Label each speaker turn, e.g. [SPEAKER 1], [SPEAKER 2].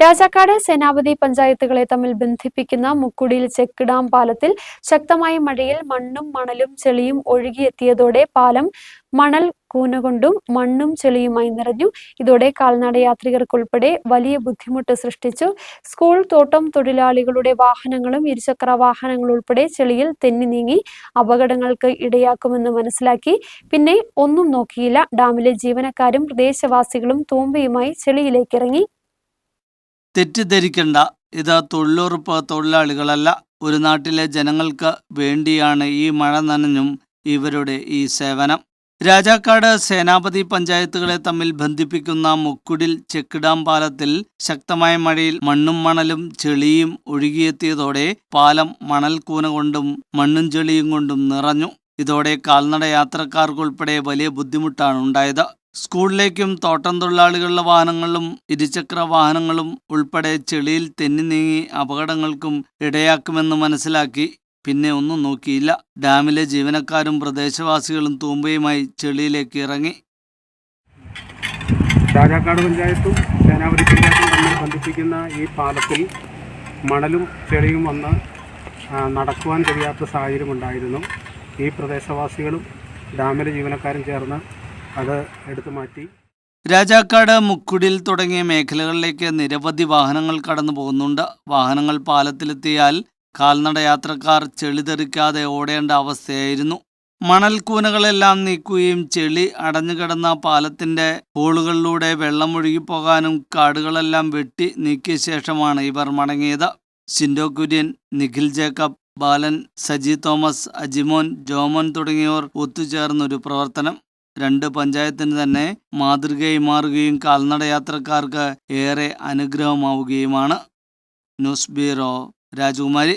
[SPEAKER 1] രാജാക്കാട് സേനാപതി പഞ്ചായത്തുകളെ തമ്മിൽ ബന്ധിപ്പിക്കുന്ന മുക്കുടിയിൽ check dam പാലത്തിൽ ശക്തമായ മഴയിൽ മണ്ണും മണലും ചെളിയും ഒഴുകിയെത്തിയതോടെ പാലം മണൽ കൂനകൊണ്ടും മണ്ണും ചെളിയുമായി നിറഞ്ഞു. ഇതോടെ കാൽനട യാത്രികർക്കുൾപ്പെടെ വലിയ ബുദ്ധിമുട്ട് സൃഷ്ടിച്ചു. സ്കൂൾ തോട്ടം തൊഴിലാളികളുടെ വാഹനങ്ങളും ഇരുചക്ര വാഹനങ്ങൾ ഉൾപ്പെടെ ചെളിയിൽ തെന്നി നീങ്ങി അപകടങ്ങൾക്ക് ഇടയാക്കുമെന്ന് മനസ്സിലാക്കി. പിന്നെ ഒന്നും നോക്കിയില്ല. ഡാമിലെ ജീവനക്കാരും പ്രദേശവാസികളും തൂമ്പയുമായി ചെളിയിലേക്ക് ഇറങ്ങി
[SPEAKER 2] തെറ്റിദ്ധരിക്കണ്ട. ഇത് തൊഴിലുറപ്പ് തൊഴിലാളികളല്ല ഒരു നാട്ടിലെ ജനങ്ങൾക്ക് വേണ്ടിയാണ് ഈ മഴ നനഞ്ഞും ഇവരുടെ ഈ സേവനം. രാജാക്കാട് സേനാപതി പഞ്ചായത്തുകളെ തമ്മിൽ ബന്ധിപ്പിക്കുന്ന മുക്കുടിൽ ചെക്ക് ഡാം പാലത്തിൽ ശക്തമായ മഴയിൽ മണ്ണും മണലും ചെളിയും ഒഴുകിയെത്തിയതോടെ പാലം മണൽ കൂന കൊണ്ടും മണ്ണും ചെളിയും കൊണ്ടും നിറഞ്ഞു. ഇതോടെ കാൽനട യാത്രക്കാർക്കുൾപ്പെടെ വലിയ ബുദ്ധിമുട്ടാണ് ഉണ്ടായത് സ്കൂളിലേക്കും തോട്ടം തൊഴിലാളികളുടെ വാഹനങ്ങളും ഇരുചക്ര വാഹനങ്ങളും ഉൾപ്പെടെ ചെളിയിൽ തെന്നി നീങ്ങി അപകടങ്ങൾക്കും ഇടയാക്കുമെന്ന് മനസ്സിലാക്കി. പിന്നെ ഒന്നും നോക്കിയില്ല. ഡാമിലെ ജീവനക്കാരും പ്രദേശവാസികളും തൂമ്പയുമായി ചെളിയിലേക്ക് ഇറങ്ങി.
[SPEAKER 3] രാജാക്കാട് പഞ്ചായത്തും സേനാപതി പഞ്ചായത്തും ബന്ധിപ്പിക്കുന്ന ഈ പാലത്തിൽ മണലും ചെളിയും വന്ന് നടക്കുവാൻ കഴിയാത്ത സാഹചര്യം ഉണ്ടായിരുന്നു. ഈ പ്രദേശവാസികളും ഡാമിലെ ജീവനക്കാരും ചേർന്ന് അത് എടുത്തു മാറ്റി.
[SPEAKER 2] രാജാക്കാട് മുക്കുടിൽ തുടങ്ങിയ മേഖലകളിലേക്ക് നിരവധി വാഹനങ്ങൾ കടന്നു പോകുന്നുണ്ട്. വാഹനങ്ങൾ പാലത്തിലെത്തിയാൽ കാൽനട യാത്രക്കാർ ചെളി തെറിക്കാതെ ഓടേണ്ട അവസ്ഥയായിരുന്നു. മണൽക്കൂനകളെല്ലാം നീക്കുകയും ചെളി അടഞ്ഞുകിടന്ന പാലത്തിന്റെ ഹോളുകളിലൂടെ വെള്ളം ഒഴുകിപ്പോകാനും കാടുകളെല്ലാം വെട്ടി നീക്കിയ ശേഷമാണ് ഇവർ മടങ്ങിയത്. സിൻഡോ കുര്യൻ നിഖിൽ ജേക്കബ് ബാലൻ സജി തോമസ് അജിമോൻ ജോമോൻ തുടങ്ങിയവർ ഒത്തുചേർന്നൊരു പ്രവർത്തനം. രണ്ട് പഞ്ചായത്തിന് തന്നെ മാതൃകയായി മാറുകയും കാൽനട യാത്രക്കാർക്ക് ഏറെ അനുഗ്രഹമാവുകയുമാണ്. ന്യൂസ് ബ്യൂറോ രാജകുമാരി.